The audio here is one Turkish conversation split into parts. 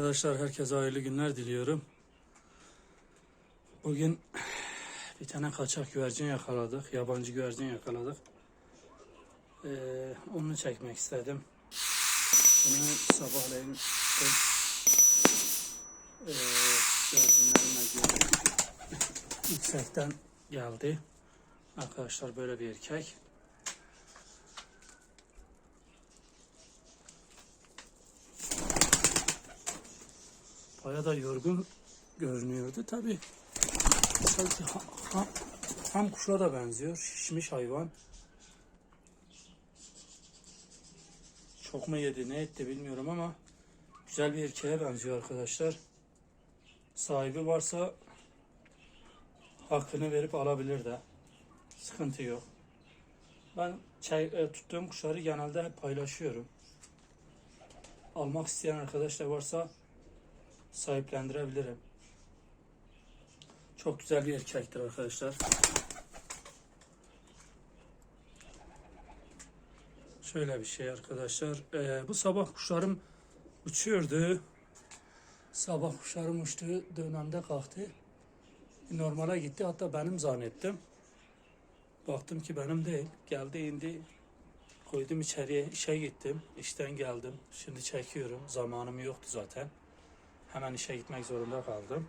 Arkadaşlar herkese hayırlı günler diliyorum. Bugün bir tane kaçak güvercin yakaladık. Yabancı güvercin yakaladık. Ee, onu çekmek istedim. Bunu sabahleyin ee, güvercinlerime göre yüksekten geldi. Arkadaşlar böyle bir erkek. Bayağı da yorgun görünüyordu. Tabi sanki ha, ha, ham kuşa da benziyor. Şişmiş hayvan. Çok mu yedi ne etti bilmiyorum ama güzel bir erkeğe benziyor arkadaşlar. Sahibi varsa hakkını verip alabilir de. Sıkıntı yok. Ben çay, e, tuttuğum kuşları genelde paylaşıyorum. Almak isteyen arkadaş da varsa sahiplendirebilirim. Çok güzel bir erkektir arkadaşlar. Şöyle bir şey arkadaşlar. Ee, bu sabah kuşlarım uçuyordu. Sabah kuşlarım uçtuğu dönemde kalktı. Normale gitti. Hatta benim zannettim. Baktım ki benim değil. Geldi indi. Koydum içeriye. işe gittim. İşten geldim. Şimdi çekiyorum. Zamanım yoktu zaten. Hemen işe gitmek zorunda kaldım.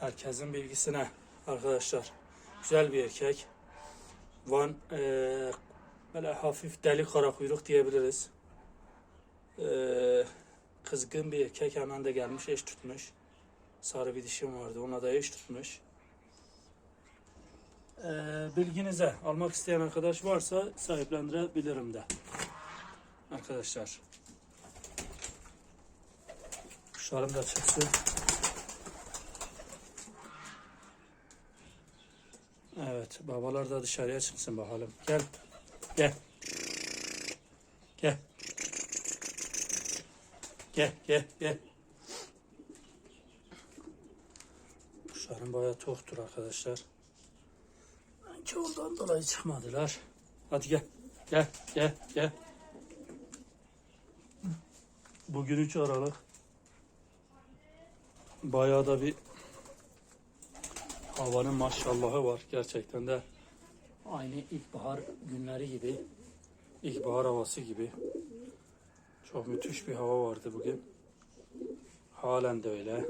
Herkesin bilgisine arkadaşlar. Güzel bir erkek. Van eee, böyle hafif deli kara kuyruk diyebiliriz. Eee, kızgın bir erkek hemen de gelmiş eş tutmuş. Sarı bir dişim vardı ona da eş tutmuş. Eee, bilginize almak isteyen arkadaş varsa sahiplendirebilirim de. Arkadaşlar. Kuşlarım da çıksın. Evet, babalar da dışarıya çıksın bakalım. Gel, gel. Gel. Gel, gel, gel. Kuşlarım bayağı toktur arkadaşlar. Belki ondan dolayı çıkmadılar. Hadi gel, gel, gel, gel. Bugün 3 Aralık. Bayağı da bir havanın maşallahı var gerçekten de. Aynı ilkbahar günleri gibi, ilkbahar havası gibi. Çok müthiş bir hava vardı bugün. Halen de öyle.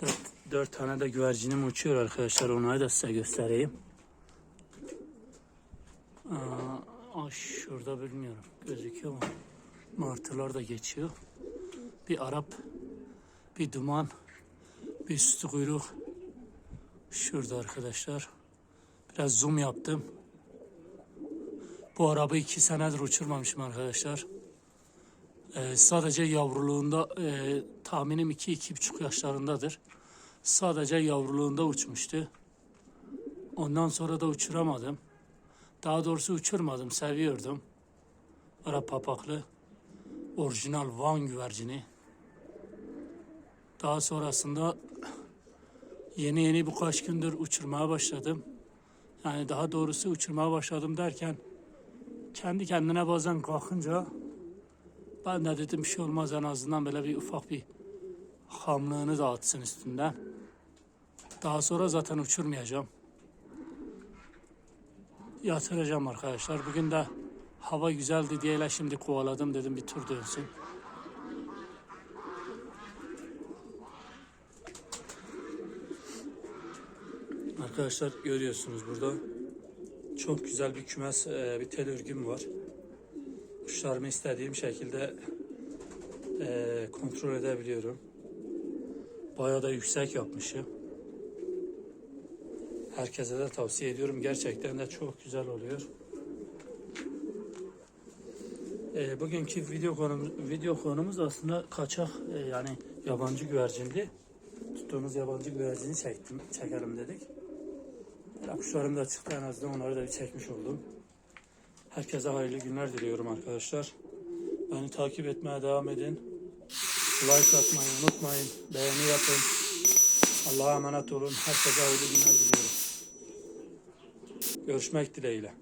Dört, dört tane de güvercinim uçuyor arkadaşlar. Onları da size göstereyim. Aa, şurada bilmiyorum. Gözüküyor mu? Martılar da geçiyor. Bir Arap, bir duman, bir üstü kuyruk. Şurada arkadaşlar. Biraz zoom yaptım. Bu arabayı iki senedir uçurmamışım arkadaşlar. Ee, sadece yavruluğunda e, tahminim iki iki buçuk yaşlarındadır. Sadece yavruluğunda uçmuştu. Ondan sonra da uçuramadım. Daha doğrusu uçurmadım, seviyordum. Arap papaklı. Orijinal Van güvercini. Daha sonrasında yeni yeni birkaç gündür uçurmaya başladım. Yani daha doğrusu uçurmaya başladım derken kendi kendine bazen kalkınca ben de dedim bir şey olmaz en azından böyle bir ufak bir hamlığını dağıtsın üstünden. Daha sonra zaten uçurmayacağım. Yatıracağım arkadaşlar. Bugün de hava güzeldi diye şimdi kovaladım dedim bir tur dönsün. Arkadaşlar görüyorsunuz burada çok güzel bir kümes, e, bir tel örgüm var. Kuşlarımı istediğim şekilde e, kontrol edebiliyorum. Bayağı da yüksek yapmışım. Herkese de tavsiye ediyorum. Gerçekten de çok güzel oluyor. E, bugünkü video konumuz, video konumuz aslında kaçak e, yani yabancı güvercindi. Tuttuğumuz yabancı güvercini çektim, çekelim dedik. Böyle Kuşlarım da çıktı en azından onları da bir çekmiş oldum. Herkese hayırlı günler diliyorum arkadaşlar. Beni takip etmeye devam edin. Like atmayı unutmayın. Beğeni yapın. Allah'a emanet olun. Herkese hayırlı günler diliyorum. Görüşmek dileğiyle.